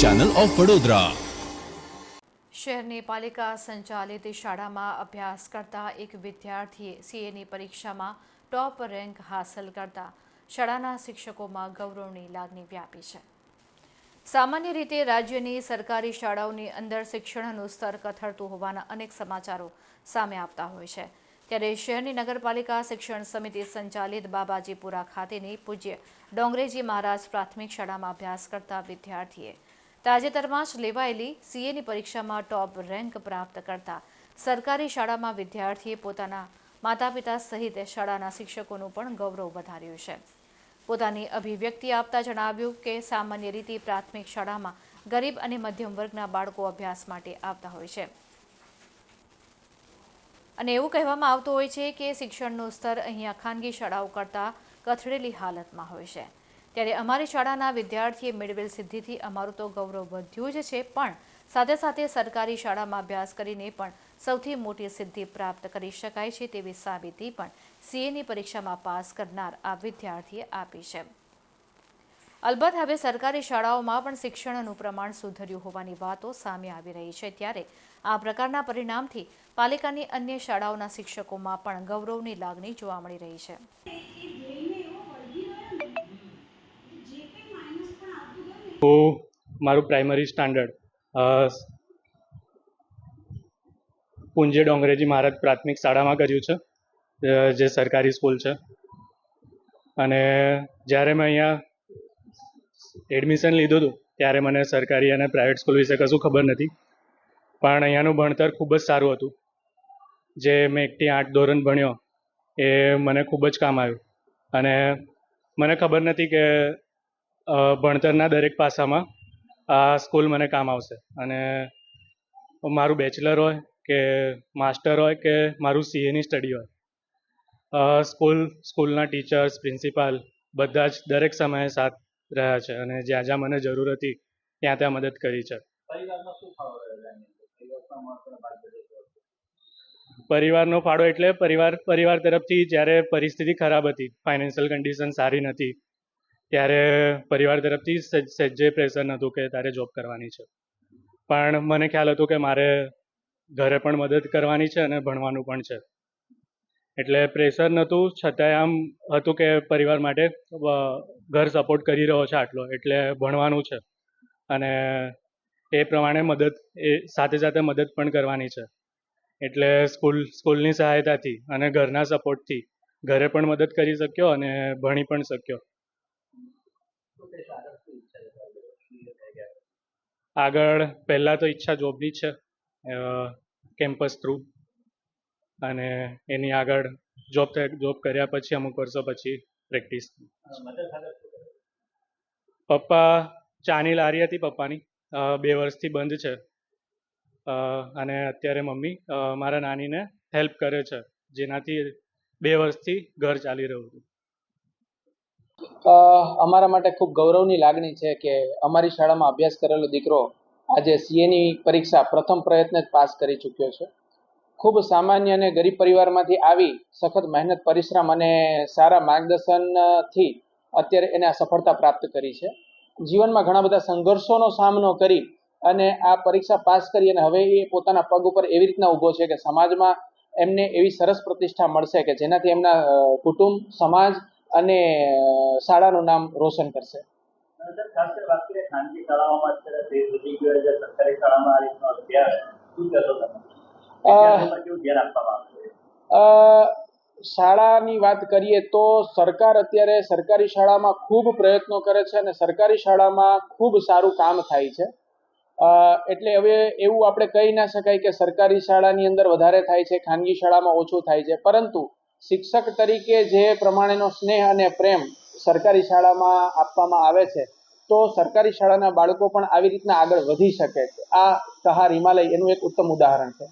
Channel of Vadodara શહેરની પાલિકા સંચાલિત શાળામાં અભ્યાસ કરતા એક વિદ્યાર્થીએ સીએની પરીક્ષામાં ટોપ રેન્ક હાંસલ કરતા શાળાના શિક્ષકોમાં ગૌરવની લાગણી વ્યાપી છે. સામાન્ય રીતે રાજ્યની સરકારી શાળાઓની અંદર શિક્ષણનું સ્તર કથળતું હોવાના અનેક સમાચારો સામે આવતા હોય છે. ત્યારે શહેરની નગરપાલિકા શિક્ષણ સમિતિ સંચાલિત બાબાજીપુરા ખાતેની પૂજ્ય ડોંગરેજી મહારાજ પ્રાથમિક શાળામાં અભ્યાસ કરતા વિદ્યાર્થીએ તાજેતરમાં જ લેવાયેલી સીએની પરીક્ષામાં ટોપ રેન્ક પ્રાપ્ત કરતા સરકારી શાળામાં વિદ્યાર્થીએ પોતાના માતા પિતા સહિત શાળાના શિક્ષકોનું પણ ગૌરવ વધાર્યું છે. પોતાની અભિવ્યક્તિ આપતા જણાવ્યું કે સામાન્ય રીતે પ્રાથમિક શાળામાં ગરીબ અને મધ્યમ વર્ગના બાળકો અભ્યાસ માટે આવતા હોય છે. અને એવું કહેવામાં આવતું હોય છે કે શિક્ષણનું સ્તર અહીંયા ખાનગી શાળાઓ કરતાં કથળેલી હાલતમાં હોય છે. ત્યારે અમારી શાળાના વિદ્યાર્થીએ મેળવેલ સિદ્ધિથી અમારું તો ગૌરવ વધ્યું જ છે, પણ સાથે સાથે સરકારી શાળામાં અભ્યાસ કરીને પણ સૌથી મોટી સિદ્ધિ પ્રાપ્ત કરી શકાય છે તેવી સાબિતી પણ સીએની પરીક્ષામાં પાસ કરનાર આ વિદ્યાર્થીએ આપી છે. અલબત્ત હવે સરકારી શાળાઓમાં પણ શિક્ષણનું પ્રમાણ સુધર્યું હોવાની વાતો સામે આવી રહી છે ત્યારે આ પ્રકારના પરિણામથી પાલિકાની અન્ય શાળાઓના શિક્ષકોમાં પણ ગૌરવની લાગણી જોવા મળી રહી છે. હું મારું પ્રાઇમરી સ્ટાન્ડર્ડ પુંજે ડોંગરેજી મહારાજ પ્રાથમિક શાળામાં કર્યું છે જે સરકારી સ્કૂલ છે. અને જ્યારે મેં અહીંયા એડમિશન લીધું હતું ત્યારે મને સરકારી અને પ્રાઇવેટ સ્કૂલ વિશે કશું ખબર નથી. પણ અહીંયાનું ભણતર ખૂબ જ સારું હતું. જે મેં એકથી આઠ ધોરણ ભણ્યો, એ મને ખૂબ જ કામ આવ્યું. અને મને ખબર નથી કે ભણતરના દરેક પાસામાં આ સ્કૂલ મને કામ આવશે. અને મારું બેચલર હોય કે માસ્ટર હોય કે મારું સીએની સ્ટડી હોય સ્કૂલ સ્કૂલના ટીચર્સ પ્રિન્સિપાલ બધા જ દરેક સમયે સાથ રહ્યા છે અને જ્યાં જ્યાં મને જરૂર હતી ત્યાં ત્યાં મદદ કરી છે. પરિવારનો ફાળો એટલે પરિવાર પરિવાર તરફથી જ્યારે પરિસ્થિતિ ખરાબ હતી ફાઇનાન્શિયલ કન્ડિશન સારી નથી ત્યારે પરિવાર તરફથી સજ સજ્જે પ્રેશર નહોતું કે તારે જોબ કરવાની છે. પણ મને ખ્યાલ હતું કે મારે ઘરે પણ મદદ કરવાની છે અને ભણવાનું પણ છે. એટલે પ્રેશર નહોતું, છતાંય આમ હતું કે પરિવાર માટે ઘર સપોર્ટ કરી રહ્યો છે આટલો, એટલે ભણવાનું છે. અને એ પ્રમાણે મદદ, એ સાથે સાથે મદદ પણ કરવાની છે. એટલે સ્કૂલ, સ્કૂલની સહાયતાથી અને ઘરના સપોર્ટથી ઘરે પણ મદદ કરી શક્યો અને ભણી પણ શક્યો. આગળ, પહેલાં તો ઈચ્છા જોબની જ છે કેમ્પસ થ્રુ અને એની આગળ જોબ જોબ કર્યા પછી અમુક વર્ષો પછી પ્રેક્ટિસ પપ્પા ચાની લારી હતી પપ્પાની. બે વર્ષથી બંધ છે. અને અત્યારે મમ્મી મારા નાનીને હેલ્પ કરે છે. જેનાથી બે વર્ષથી ઘર ચાલી રહ્યું હતું. અમારા માટે ખૂબ ગૌરવની લાગણી છે કે અમારી શાળામાં અભ્યાસ કરેલો દીકરો આજે સીએની પરીક્ષા પ્રથમ પ્રયત્ન જ પાસ કરી ચૂક્યો છે. ખૂબ સામાન્ય અને ગરીબ પરિવારમાંથી આવી સખત મહેનત, પરિશ્રમ અને સારા માર્ગદર્શનથી અત્યારે એને આ સફળતા પ્રાપ્ત કરી છે. જીવનમાં ઘણા બધા સંઘર્ષોનો સામનો કરી અને આ પરીક્ષા પાસ કરી અને હવે એ પોતાના પગ ઉપર એવી રીતના ઊભો છે કે સમાજમાં એમને એવી સરસ પ્રતિષ્ઠા મળશે કે જેનાથી એમના કુટુંબ, સમાજ અને શાળાનું નામ રોશન કરશે. ખાનગી શાળાઓમાં અત્યારે સરકારી શાળામાં આ રીતનો અભ્યાસ શું કહેશો તમે? શાળાની વાત કરીએ તો સરકાર અત્યારે સરકારી શાળામાં ખૂબ પ્રયત્નો કરે છે અને સરકારી શાળામાં ખૂબ સારું કામ થાય છે. એટલે હવે એવું આપણે કહી ના શકાય કે સરકારી શાળાની અંદર વધારે થાય છે ખાનગી શાળામાં ઓછું થાય છે. પરંતુ શિક્ષક તરીકે જે પ્રમાણેનો સ્નેહ અને પ્રેમ સરકારી શાળામાં આપવામાં આવે છે તો સરકારી શાળાના બાળકો પણ આવી રીતના આગળ વધી શકે છે. આ સહાર હિમાલય એનું એક ઉત્તમ ઉદાહરણ છે.